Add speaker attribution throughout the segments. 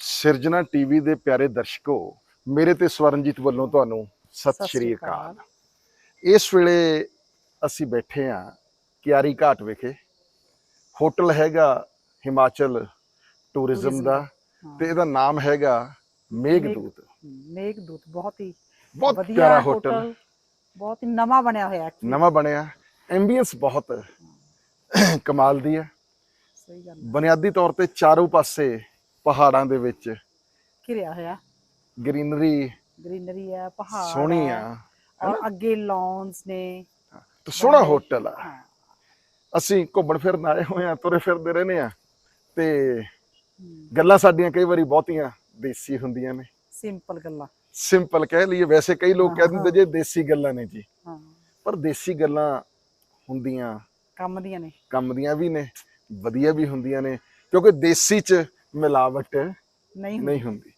Speaker 1: ਸਿਰਜਣਾ ਟੀਵੀ ਦੇ ਪਿਆਰੇ ਦਰਸ਼ਕੋ ਮੇਰੇ ਤੇ ਸਵਰਨਜੀਤ ਵੱਲੋਂ ਤੁਹਾਨੂੰ ਸਤਿ ਸ਼੍ਰੀ ਅਕਾਲ। ਇਸ ਵੇਲੇ ਅਸੀਂ ਬੈਠੇ ਹਾਂ ਕਿਆਰੀ ਘਾਟ ਵਿਖੇ। ਹੋਟਲ ਹੈਗਾ ਹਿਮਾਚਲ ਟੂਰਿਜ਼ਮ ਦਾ। ਤੇ ਇਹਦਾ ਨਾਮ ਹੈਗਾ ਮੇਘਦੂਤ।
Speaker 2: ਮੇਘਦੂਤ ਬਹੁਤ ਹੀ
Speaker 1: ਬਹੁਤ
Speaker 2: ਵਧੀਆ
Speaker 1: ਪਿਆਰਾ ਹੋਟਲ
Speaker 2: ਬਹੁਤ ਹੀ ਨਵਾਂ ਬਣਿਆ ਹੋਇਆ।
Speaker 1: ਨਵਾਂ ਬਣਿਆ। ਐਂਬੀਐਂਸ ਬਹੁਤ ਕਮਾਲ ਦੀ ਹੈ।
Speaker 2: ਸਹੀ ਗੱਲ
Speaker 1: ਬੁਨਿਆਦੀ ਤੌਰ ਤੇ ਚਾਰੋਂ ਪਾਸੇ ਪਹਾੜਾਂ ਦੇ ਵਿੱਚ।
Speaker 2: ਘਿਰਿਆ ਹੋਇਆ।
Speaker 1: ਗ੍ਰੀਨਰੀ।
Speaker 2: ਗ੍ਰੀਨਰੀ ਹੈ ਪਹਾੜ
Speaker 1: ਸੋਹਣੀ ਆ।
Speaker 2: ਔਰ ਅੱਗੇ ਲੌਨਸ ਨੇ।
Speaker 1: ਤੇ ਸੋਹਣਾ ਹੋਟਲ ਆ। ਅਸੀਂ ਘੁੰਮਣ ਫਿਰਨ ਆਏ ਹੋਏ ਆ ਤੁਰੇ ਫਿਰਦੇ ਰਹਿੰਦੇ ਆ। ਤੇ ਗੱਲਾਂ ਸਾਡੀਆਂ ਕਈ ਵਾਰੀ ਬਹੁਤੀਆਂ ਦੇਸੀ ਹੁੰਦੀਆਂ ਨੇ।
Speaker 2: ਸਿੰਪਲ ਗੱਲਾਂ।
Speaker 1: ਸਿੰਪਲ ਕਹਿ ਲਈਏ ਵੈਸੇ ਕਈ ਲੋਕ ਕਹਿ ਦਿੰਦੇ ਜੇ ਦੇਸੀ ਗੱਲਾਂ ਨੇ ਜੀ।
Speaker 2: ਹਾਂ।
Speaker 1: ਪਰ ਦੇਸੀ ਗੱਲਾਂ ਹੁੰਦੀਆਂ।
Speaker 2: ਕੰਮ ਦੀਆਂ ਨੇ।
Speaker 1: ਕੰਮ ਦੀਆਂ ਵੀ ਨੇ ਵਧੀਆ ਵੀ ਹੁੰਦੀਆਂ ਨੇ। ਕਿਉਂਕਿ ਦੇਸੀ ਚ ਮਿਲਾਵਟ
Speaker 2: ਨਹੀਂ ਹੁੰਦੀ।
Speaker 1: ਨਹੀਂ ਹੁੰਦੀ।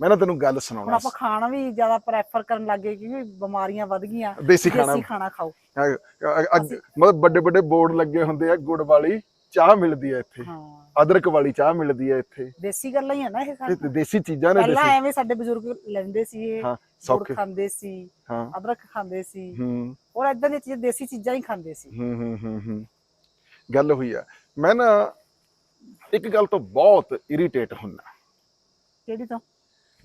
Speaker 1: ਮੈਂ ਨਾ ਤੈਨੂੰ ਗੱਲ
Speaker 2: ਹੁਣ
Speaker 1: ਸੁਣਾਉਣਾ
Speaker 2: ਆਪਾਂ ਖਾਣਾ ਵੀ ਜ਼ਿਆਦਾ ਪ੍ਰੈਫਰ ਕਰਨ ਲੱਗੇ ਕਿਉਂਕਿ ਬਿਮਾਰੀਆਂ ਵੱਧ ਗਈਆਂ।
Speaker 1: ਦੇਸੀ ਖਾਣਾ।
Speaker 2: ਦੇਸੀ ਖਾਣਾ ਖਾਓ।
Speaker 1: ਅ- ਅ- ਅੱਗ- ਮਤਲਬ ਵੱਡੇ ਵੱਡੇ ਬੋਰਡ ਲੱਗੇ ਹੁੰਦੇ ਆ ਗੁੜ ਵਾਲੀ ਚਾਹ ਮਿਲਦੀ ਆ ਇੱਥੇ।
Speaker 2: ਹਾਂ।
Speaker 1: ਅਦਰਕ ਵਾਲੀ ਚਾਹ ਮਿਲਦੀ ਆ ਇੱਥੇ।
Speaker 2: ਦੇਸੀ ਗੱਲਾਂ ਹੀ ਆ ਨਾ ਇਹ
Speaker 1: ਇਹ
Speaker 2: ਸਾਰੀਆਂ।
Speaker 1: ਦੇਸੀ ਚੀਜ਼ਾਂ ਨੇ
Speaker 2: ਪਹਿਲਾਂ
Speaker 1: ਦੇਸੀ।
Speaker 2: ਐਵੇਂ ਸਾਡੇ ਬਜ਼ੁਰਗ ਲੈਂਦੇ ਸੀ ਇਹ
Speaker 1: ਹਾਂ ਸੌਖੇ।
Speaker 2: ਖਾਂਦੇ ਸੀ
Speaker 1: ਹਾਂ।
Speaker 2: ਅਦਰਕ ਖਾਂਦੇ ਸੀ।
Speaker 1: ਹੂੰ।
Speaker 2: ਔਰ ਇਦਾਂ ਦੀਆਂ ਚੀਜ਼ਾਂ ਦੇਸੀ ਚੀਜ਼ਾਂ ਹੀ ਖਾਂਦੇ ਸੀ।
Speaker 1: ਹੂੰ ਹੂੰ ਹੂੰ ਹੂੰ। ਗੱਲ ਹੋਈ ਆ। ਮੈਂ ਨਾ ਇੱਕ ਗੱਲ ਤੋਂ ਬਹੁਤ ਇਰੀਟੇਟ ਹੁੰਦਾ।
Speaker 2: ਕਿਹੜੀ ਤੋਂ?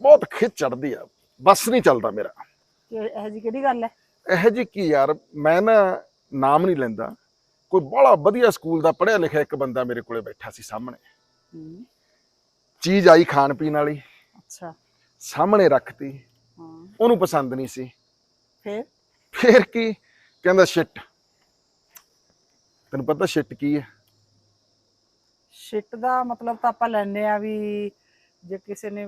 Speaker 1: ਬਹੁਤ ਖਿੱਚ ਚੜਦੀ ਆ। ਬਸ ਨਹੀਂ ਚੱਲਦਾ ਮੇਰਾ।
Speaker 2: ਇਹ ਜੀ ਕਿਹੜੀ ਗੱਲ ਹੈ?
Speaker 1: ਇਹ ਜੀ ਕੀ ਯਾਰ ਮੈਂ ਨਾ ਨਾਮ ਨਹੀਂ ਲੈਂਦਾ। ਕੋਈ ਬੜਾ ਵਧੀਆ ਸਕੂਲ ਦਾ ਪੜ੍ਹਿਆ ਲਿਖਿਆ ਇੱਕ ਬੰਦਾ ਮੇਰੇ ਕੋਲੇ ਬੈਠਾ ਸੀ ਸਾਹਮਣੇ।
Speaker 2: ਹਮ,
Speaker 1: ਚੀਜ਼ ਆਈ ਖਾਣ ਪੀਣ ਵਾਲੀ।
Speaker 2: ਅੱਛਾ।
Speaker 1: ਸਾਹਮਣੇ ਰੱਖਤੀ। ਉਹਨੂੰ ਪਸੰਦ ਨਹੀਂ ਸੀ।
Speaker 2: ਫਿਰ?
Speaker 1: ਫੇਰ ਕੀ? ਕਹਿੰਦਾ ਸ਼ਿਟ ਤੈਨੂੰ ਪਤਾ ਸ਼ਿਟ ਕੀ ਹੈ?
Speaker 2: ਸ਼ਿਟ ਦਾ ਮਤਲਬ ਤਾਂ ਆਪਾਂ ਲੈਣੇ ਆ ਵੀ ਜੇ ਕਿਸੇ ਨੇ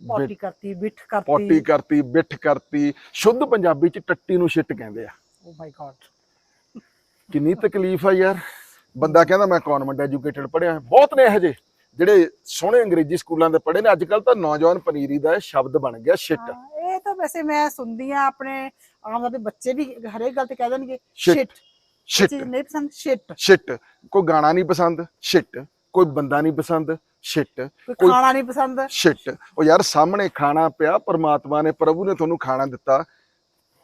Speaker 2: ਪੋਟੀ ਕਰਤੀ ਬਿੱਠ ਕਰਤੀ।
Speaker 1: ਪੋਟੀ ਕਰਤੀ ਬਿੱਠ ਕਰਤੀ ਸ਼ੁੱਧ ਪੰਜਾਬੀ ਚ ਟੱਟੀ ਨੂੰ ਸ਼ਿਟ ਕਹਿੰਦੇ ਆ।
Speaker 2: ਓ ਮਾਈ ਗॉड
Speaker 1: ਕਿੰਨੀ ਤਕਲੀਫ ਆ ਯਾਰ। ਬੰਦਾ ਕਹਿੰਦਾ ਮੈਂ ਕਨਵੈਂਟ ਐਜੂਕੇਟਡ ਪੜਿਆ ਬਹੁਤ ਨੇ ਇਹੋ ਜਿਹੇ ਜਿਹੜੇ ਸੋਹਣੇ ਅੰਗਰੇਜ਼ੀ ਸਕੂਲਾਂ ਦੇ ਪੜ੍ਹੇ ਨੇ। ਅੱਜ ਕੱਲ ਤਾਂ ਨੌਜਵਾਨ ਪਨੀਰੀ ਦਾ ਸ਼ਬਦ ਬਣ ਗਿਆ ਸ਼ਿਟ
Speaker 2: ਇਹ ਤਾਂ ਵੈਸੇ ਮੈਂ ਸੁਣਦੀ ਆ ਆਪਣੇ ਆਮ ਦੇ ਬੱਚੇ ਵੀ ਹਰੇਕ ਗੱਲ ਤੇ ਕਹਿ ਦੇਣਗੇ ਸ਼ਿਟ
Speaker 1: ਸ਼ਿਟ
Speaker 2: ਨਹੀਂ ਪਸੰਦ ਸ਼ਿਟ
Speaker 1: ਸ਼ਿਟ ਕੋਈ ਗਾਣਾ ਨਹੀਂ ਪਸੰਦ ਸ਼ਿਟ ਕੋਈ ਬੰਦਾ ਨਹੀਂ ਪਸੰਦ ਸ਼ਿਟ
Speaker 2: ਕੋਈ ਖਾਣਾ ਨਹੀਂ ਪਸੰਦ।
Speaker 1: ਸ਼ਿਟ ਉਹ ਯਾਰ ਸਾਹਮਣੇ ਖਾਣਾ ਪਿਆ ਪਰਮਾਤਮਾ ਨੇ ਪ੍ਰਭੂ ਨੇ ਤੁਹਾਨੂੰ ਖਾਣਾ ਦਿੱਤਾ।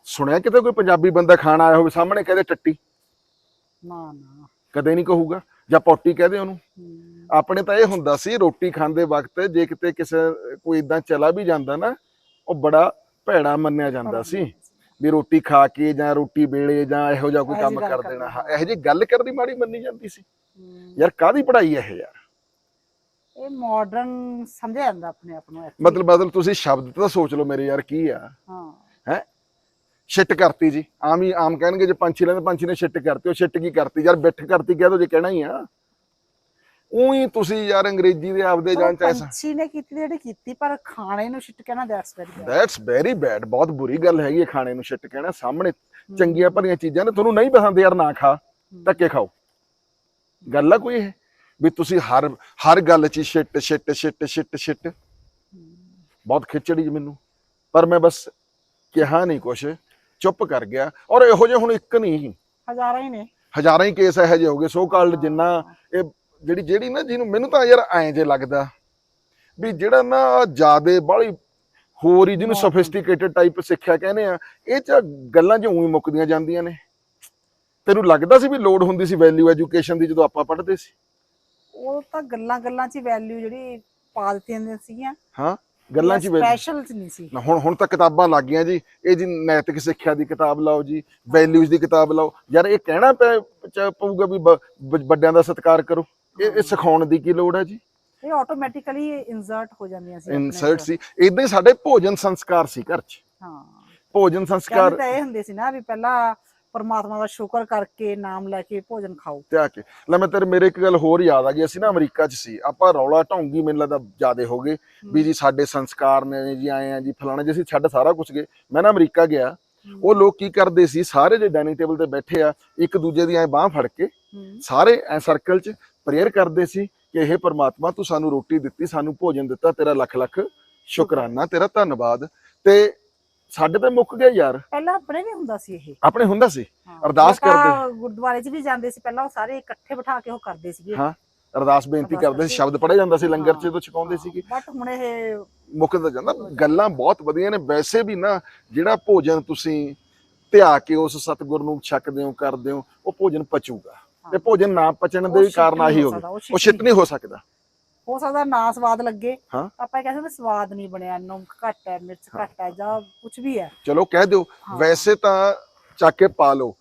Speaker 1: ਸੁਣਿਆ ਕਿਤੇ ਕੋਈ ਪੰਜਾਬੀ ਬੰਦਾ ਖਾਣਾ ਆਇਆ ਹੋਵੇ ਸਾਹਮਣੇ ਕਹਦੇ ਟੱਟੀ।
Speaker 2: ਨਾ ਨਾ।
Speaker 1: ਕਦੇ ਨਹੀਂ ਕਹੂਗਾ ਜਾਂ ਪੋਟੀ ਕਹਦੇ ਉਹਨੂੰ। ਆਪਣੇ ਤਾਂ ਇਹ ਹੁੰਦਾ ਸੀ ਰੋਟੀ ਖਾਂਦੇ ਵਕਤ ਜੇ ਕਿਤੇ ਕਿਸੇ ਕੋਈ ਇਦਾਂ ਚਲਾ ਵੀ ਜਾਂਦਾ ਨਾ ਉਹ ਬੜਾ ਭੈੜਾ ਮੰਨਿਆ ਜਾਂਦਾ ਸੀ। ਵੀ ਰੋਟੀ ਖਾ ਕੇ ਜਾਂ ਰੋਟੀ ਵੇਲੇ ਜਾਂ ਇਹੋ ਜਿਹਾ ਕੋਈ ਕੰਮ ਕਰ ਦੇਣਾ। ਹਾਂ
Speaker 2: ਹਾਂ।
Speaker 1: ਇਹੋ ਜਿਹੀ ਗੱਲ ਕਰਦੀ ਮਾੜੀ ਮੰਨੀ ਜਾਂਦੀ ਸੀ। ਯਾਰ ਕਾਦੀ ਪੜ੍ਹਾਈ ਇਹ ਯਾਰ?
Speaker 2: ਇਹ ਮਾਡਰਨ ਸਮਝਿਆ ਜਾਂਦਾ ਆਪਣੇ ਆਪ ਨੂੰ।
Speaker 1: ਮਤਲਬ ਮਤਲਬ ਤੁਸੀਂ ਸ਼ਬਦ ਤਾਂ ਸੋਚ ਲਓ ਮੇਰੇ ਯਾਰ ਕੀ ਆ?
Speaker 2: ਹਾਂ।
Speaker 1: ਹੈ? ਛਿੱਟ ਕਰਤੀ ਜੀ। ਆਮ ਹੀ ਆਮ ਕਹਿਣਗੇ ਜੇ ਪੰਛੀ ਲੈਂਦੇ ਪੰਛੀ ਨੇ ਛਿੱਟ ਕਰਤੀ ਉਹ ਛਿੱਟ ਕੀ ਕਰਤੀ? ਯਾਰ ਬਿੱਠ ਕਰਤੀ ਕਹਿ ਦੋ ਜੇ ਕਹਿਣਾ ਹੀ ਆ। ਉਹੀ ਤੁਸੀਂ ਯਾਰ ਅੰਗਰੇਜ਼ੀ ਦੇ ਆਪਦੇ ਜਾਣ ਚ ਐਸਾ
Speaker 2: ਪੰਛੀ ਨੇ ਕੀਤੀ ਜਿਹੜੀ ਕੀਤੀ ਪਰ ਖਾਣੇ ਨੂੰ ਸ਼ਿਟ ਕਹਿਣਾ that's very bad
Speaker 1: that's very bad ਬਹੁਤ ਬੁਰੀ ਗੱਲ ਹੈਗੀ ਹੈ ਖਾਣੇ ਨੂੰ ਛਿੱਟ ਕਹਿਣਾ ਸਾਹਮਣੇ ਚੰਗੀਆਂ ਭਲੀਆਂ ਚੀਜ਼ਾਂ ਨੇ ਤੁਹਾਨੂੰ ਨਹੀਂ ਪਸੰਦ ਯਾਰ ਨਾ ਖਾ ਧੱਕੇ ਖਾਓ। ਗੱਲ ਆ ਕੋਈ ਇਹ? ਵੀ ਤੁਸੀਂ ਹਰ ਹਰ ਗੱਲ 'ਚ ਛਿੱਟ ਛਿੱਟ ਛਿੱਟ ਛਿੱਟ ਛਿੱਟ। ਬਹੁਤ ਖਿਚੜੀ ਮੈਨੂੰ। ਪਰ ਮੈਂ ਬਸ ਕਿਹਾ ਨਹੀਂ ਕੁਛ ਚੁੱਪ ਕਰ ਗਿਆ। ਔਰ ਇਹੋ ਜਿਹੇ ਹੁਣ ਇੱਕ ਨਹੀਂ
Speaker 2: ਹਜ਼ਾਰਾਂ ਹੀ ਨੇ।
Speaker 1: ਹਜ਼ਾਰਾਂ ਹੀ ਕੇਸ ਇਹੋ ਜਿਹੇ ਹੋ ਗਏ ਸੋ ਕਾਲਡ ਜਿੰਨਾ ਇਹ ਜਿਹੜੀ ਜਿਹੜੀ ਨਾ ਜਿਹਨੂੰ ਮੈਨੂੰ ਤਾਂ ਯਾਰ ਐਂ ਜੇ ਲੱਗਦਾ ਵੀ ਜਿਹੜਾ ਨਾ ਜਿਆਦੇ ਬਾਹਲੀ ਹੋਰ ਹੀ ਜਿਹਨੂੰ
Speaker 2: ਹਾਂ।
Speaker 1: ਸੋਫਿਸਟੀਕੇਟਡ ਟਾਈਪ ਸਿੱਖਿਆ ਕਹਿੰਦੇ ਆ ਇਹ ਚ ਗੱਲਾਂ ਚ ਉਹੀ ਮੁੱਕਦੀਆਂ ਜਾਂਦੀਆਂ ਨੇ। ਤੈਨੂੰ ਲੱਗਦਾ ਸੀ ਵੀ ਲੋੜ ਹੁੰਦੀ ਸੀ ਵੈਲਿਊ ਐਜੂਕੇਸ਼ਨ ਦੀ ਜਦੋਂ ਆਪਾਂ ਪੜ੍ਹਦੇ ਸੀ?
Speaker 2: ਉਹ ਤਾਂ ਗੱਲਾਂ ਗੱਲਾਂ 'ਚ ਵੈਲਿਊ ਜਿਹੜੀ ਪਾ ਦਿੱਤੀਆਂ ਹੁੰਦੀਆਂ ਸੀਗੀਆਂ।
Speaker 1: ਹਾਂ ਗੱਲਾਂ ਚ
Speaker 2: ਸਪੈਸ਼ਲ ਨਹੀਂ ਸੀ।
Speaker 1: ਨਾ ਹੁਣ ਹੁਣ ਤਾਂ ਕਿਤਾਬਾਂ ਲੱਗ ਗਈਆਂ ਜੀ। ਇਹ ਜੀ ਨੈਤਿਕ ਸਿੱਖਿਆ ਦੀ ਕਿਤਾਬ ਲਾਓ ਜੀ ਵੈਲਿਊਜ਼ ਦੀ ਕਿਤਾਬ ਲਾਓ। ਯਾਰ ਇਹ ਕਹਿਣਾ ਪਊਗਾ ਵੀ ਵੱਡਿਆਂ ਦਾ ਸਤਿਕਾਰ ਕਰੋ। ਇਹ ਇਹ ਸਿਖਾਉਣ ਦੀ ਕੀ ਲੋੜ ਹੈ ਜੀ?
Speaker 2: ਇਹ ਆਟੋਮੈਟਿਕਲੀ ਇਨਸਰਟ ਹੋ ਜਾਂਦੀਆਂ ਸੀ
Speaker 1: ਇਨਸਰਟ। ਸੀ। ਇਦਾਂ ਹੀ ਸਾਡੇ ਭੋਜਨ ਸੰਸਕਾਰ ਸੀ ਘਰ 'ਚ।
Speaker 2: ਹਾਂ।
Speaker 1: ਭੋਜਨ ਸੰਸਕਾਰ
Speaker 2: ਤਾਂ ਇਹ ਹੁੰਦੇ ਸੀ ਨਾ ਵੀ ਪਹਿਲਾਂ ਪਰਮਾਤਮਾ ਦਾ ਸ਼ੁਕਰ ਕਰਕੇ ਨਾਮ ਲੈ ਕੇ ਭੋਜਨ ਖਾਓ।
Speaker 1: ਤੇ ਆ ਕੇ। ਲੈ ਮੈਂ ਤੇਰੇ ਮੇਰੇ ਇੱਕ ਗੱਲ ਹੋਰ ਯਾਦ ਆ ਗਈ। ਅਸੀਂ ਨਾ ਅਮਰੀਕਾ 'ਚ ਸੀ। ਆਪਾਂ ਰੌਲਾ ਢੌਂਗੀ ਮੈਨੂੰ ਲੱਗਦਾ ਜ਼ਿਆਦੇ ਹੋ ਗਏ। ਵੀ ਜੀ ਸਾਡੇ ਸੰਸਕਾਰ ਨੇ ਜੀ ਆਏ ਆ ਜੀ ਫਲਾਣਾ ਜੀ ਅਸੀਂ ਛੱਡ ਸਾਰਾ ਕੁਝ ਗਏ। ਮੈਂ ਨਾ ਅਮਰੀਕਾ ਗਿਆ। ਉਹ ਲੋਕ ਕੀ ਕਰਦੇ ਸੀ? ਸਾਰੇ ਜੇ ਡਾਈਨਿੰਗ ਟੇਬਲ ਤੇ ਬੈਠੇ ਆ ਇੱਕ ਦੂਜੇ ਦੀ ਐ ਬਾਹ ਫੜ ਕੇ ਸਾਰੇ ਐ ਸਰਕਲ 'ਚ ਪ੍ਰੇਅਰ ਕਰਦੇ ਸੀ ਕਿ ਇਹ ਪਰਮਾਤਮਾ ਤੂੰ ਸਾਨੂੰ ਰੋਟੀ ਦਿੱਤੀ ਸਾਨੂੰ ਭੋਜਨ ਦਿੱਤਾ ਤੇਰਾ ਲੱਖ ਲੱਖ ਸ਼ੁਕਰਾਨਾ ਤੇਰਾ ਧੰਨਵਾਦ। ਤੇ ਸਾਡੇ ਤੇ ਮੁੱਕ ਗਿਆ ਯਾਰ।
Speaker 2: ਪਹਿਲਾਂ ਆਪਣੇ ਵੀ ਹੁੰਦਾ ਸੀ ਇਹ।
Speaker 1: ਆਪਣੇ ਹੁੰਦਾ ਸੀ? ਅਰਦਾਸ
Speaker 2: ਆਪਾਂ ਗੁਰਦੁਆਰੇ 'ਚ ਵੀ ਜਾਂਦੇ ਸੀ ਪਹਿਲਾਂ ਉਹ ਸਾਰੇ ਇਕੱਠੇ ਬਿਠਾ ਕੇ ਉਹ ਕਰਦੇ ਸੀਗੇ।
Speaker 1: ਹਾਂ। ਅਰਦਾਸ ਬੇਨਤੀ ਕਰਦੇ ਸੀ। ਸ਼ਬਦ ਪੜਿਆ ਜਾਂਦਾ ਸੀ ਲੰਗਰ 'ਚ ਤੋਂ ਛਕਾਉਂਦੇ ਸੀਗੇ।
Speaker 2: ਬਟ ਹੁਣ ਇਹ
Speaker 1: ਮੁੱਕਦਾ ਜਾਂਦਾ ਗੱਲਾਂ ਬਹੁਤ ਵਧੀਆ ਨੇ। ਵੈਸੇ ਵੀ ਨਾ ਜਿਹੜਾ ਭੋਜਨ ਤੁਸੀਂ ਧਿਆ ਕੇ ਉਸ ਸਤਿਗੁਰ ਨੂੰ ਛਕਦੇ ਹੋ ਕਰਦੇ ਹੋ ਉਹ ਭੋਜਨ ਪਚੂਗਾ। ਤੇ ਭੋਜਨ ਨਾ ਪਚਣ ਦੇ
Speaker 2: ਛਿੱਟ
Speaker 1: ਕਾਰਨ ਆਹੀ
Speaker 2: ਹੋ
Speaker 1: ਹੋਵੇ
Speaker 2: ਉਹ
Speaker 1: ਛਿੱਟ ਨਹੀਂ ਹੋ ਸਕਦਾ।
Speaker 2: ਹੋ ਸਕਦਾ ਨਾ ਸਵਾਦ ਲੱਗੇ। ਆਪਾਂ ਕਹਿੰਦੇ ਵੀ ਸਵਾਦ ਨਹੀਂ ਬਣਿਆ ਨਮਕ ਘੱਟ ਹੈ ਮਿਰਚ ਘੱਟ ਹੈ ਜਾਂ ਕੁਝ ਵੀ ਹੈ।
Speaker 1: ਚਲੋ ਕਹਿ ਦਿਓ। ਵੈਸੇ ਤਾਂ ਚੱਕ ਕੇ ਪਾ ਲਓ।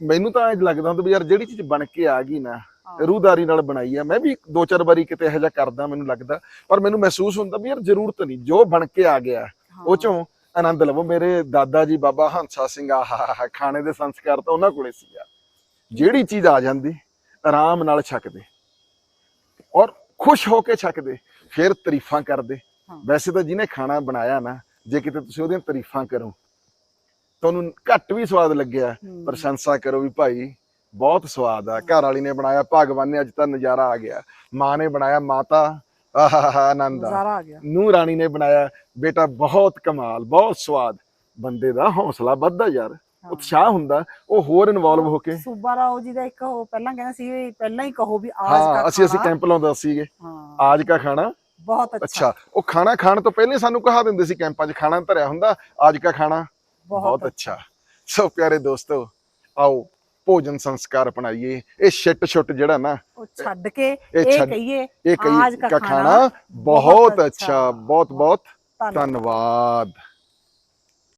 Speaker 1: ਮੈਨੂੰ ਤਾਂ ਇੰਜ ਲੱਗਦਾ ਹੁੰਦਾ ਵੀ ਯਾਰ ਜਿਹੜੀ ਚੀਜ਼ ਬਣ ਕੇ ਆ ਗਈ ਨਾ। ਰੂਹਦਾਰੀ ਨਾਲ ਬਣਾਈ ਆ। ਮੈਂ ਵੀ ਦੋ ਚਾਰ ਵਾਰੀ ਕਿਤੇ ਇਹੋ ਜਿਹਾ ਕਰਦਾ ਮੈਨੂੰ ਲੱਗਦਾ। ਪਰ ਮੈਨੂੰ ਮਹਿਸੂਸ ਹੁੰਦਾ ਵੀ ਯਾਰ ਜ਼ਰੂਰਤ ਨਹੀਂ। ਜੋ ਬਣ ਕੇ ਆ ਗਿਆ ਉਹ ਚੋਂ ਆਨੰਦ ਲਵੋ। ਮੇਰੇ ਦਾਦਾ ਜੀ ਬਾਬਾ ਹੰਸਾ ਸਿੰਘ ਆਹਾ ਖਾਣੇ ਦੇ ਸੰਸਕਾਰ ਤਾਂ ਉਹਨਾਂ ਕੋਲੇ ਸੀਗਾ ਜਿਹੜੀ ਚੀਜ਼ ਆ ਜਾਂਦੀ ਆਰਾਮ ਨਾਲ ਛਕਦੇ ਔਰ ਖੁਸ਼ ਹੋ ਕੇ ਛਕਦੇ ਫਿਰ ਤਾਰੀਫਾਂ ਕਰਦੇ। ਵੈਸੇ ਤਾਂ ਜਿਹਨੇ ਖਾਣਾ ਬਣਾਇਆ ਨਾ ਜੇ ਕਿਤੇ ਤੁਸੀਂ ਉਹਦੀਆਂ ਤਾਰੀਫਾਂ ਕਰੋ ਤੁਹਾਨੂੰ ਘੱਟ ਵੀ ਸਵਾਦ ਲੱਗਿਆ। ਪ੍ਰਸ਼ੰਸਾ ਕਰੋ ਵੀ ਭਾਈ ਬਹੁਤ ਸਵਾਦ ਆ। ਘਰ ਵਾਲੀ ਨੇ ਬਣਾਇਆ ਭਗਵਾਨ ਨੇ ਅੱਜ ਤਾਂ ਨਜ਼ਾਰਾ ਆ ਗਿਆ। ਮਾਂ ਨੇ ਬਣਾਇਆ ਮਾਤਾ ਆਹਾ ਆਨੰਦ ਆ। ਨੂੰ ਰਾਣੀ ਨੇ ਬਣਾਇਆ ਬੇਟਾ ਬਹੁਤ ਕਮਾਲ ਬਹੁਤ ਸਵਾਦ। ਬੰਦੇ ਦਾ ਹੌਸਲਾ ਵੱਧਦਾ ਯਾਰ। ਉਤਸ਼ਾਹ ਹੁੰਦਾ ਉਹ ਹੋਰ ਇਨਵੋਲਵ ਹੋ ਕੇ।
Speaker 2: ਸੂਬਾ ਰਾਓ ਜੀ ਦਾ ਇੱਕ ਉਹ ਪਹਿਲਾਂ ਕਹਿੰਦੇ ਸੀ ਵੀ ਪਹਿਲਾਂ ਹੀ ਕਹੋ ਵੀ ਆਜ
Speaker 1: ਹਾਂ
Speaker 2: ਕਾ
Speaker 1: ਅਸੀਂ ਅਸੀਂ ਕੈਂਪ ਲਾਉਂਦੇ ਸੀਗੇ।
Speaker 2: ਹਾਂ।
Speaker 1: ਆਜ ਕਾ ਖਾਣਾ।
Speaker 2: ਬਹੁਤ ਅੱਛਾ।
Speaker 1: ਉਹ ਖਾਣਾ ਖਾਣ ਤੋਂ ਪਹਿਲੇ ਸਾਨੂੰ ਕਹਾ ਦਿੰਦੇ ਸੀ ਕੈਂਪਾਂ 'ਚ ਖਾਣਾ ਧਰਿਆ ਹੁੰਦਾ ਆਜ ਕਾ ਖਾਣਾ। ਬਹੁਤ ਅੱਛਾ। ਸੋ ਪਿਆਰੇ ਦੋਸਤੋ ਆਓ ਭੋਜਨ ਸੰਸਕਾਰ ਅਪਣਾਈਏ। ਇਹ ਛਿੱਟ ਛੁੱਟ ਜਿਹੜਾ ਨਾ
Speaker 2: ਉਹ ਛੱਡ ਕੇ
Speaker 1: ਇਹ
Speaker 2: ਕਹੀਏ
Speaker 1: ਇਹ
Speaker 2: ਆਜ
Speaker 1: ਕਈ
Speaker 2: ਕਾ
Speaker 1: ਕਾ ਖਾਣਾ ਬਹੁਤ ਅੱਛਾ। ਬਹੁਤ ਬਹੁਤ ਧੰਨਵਾਦ।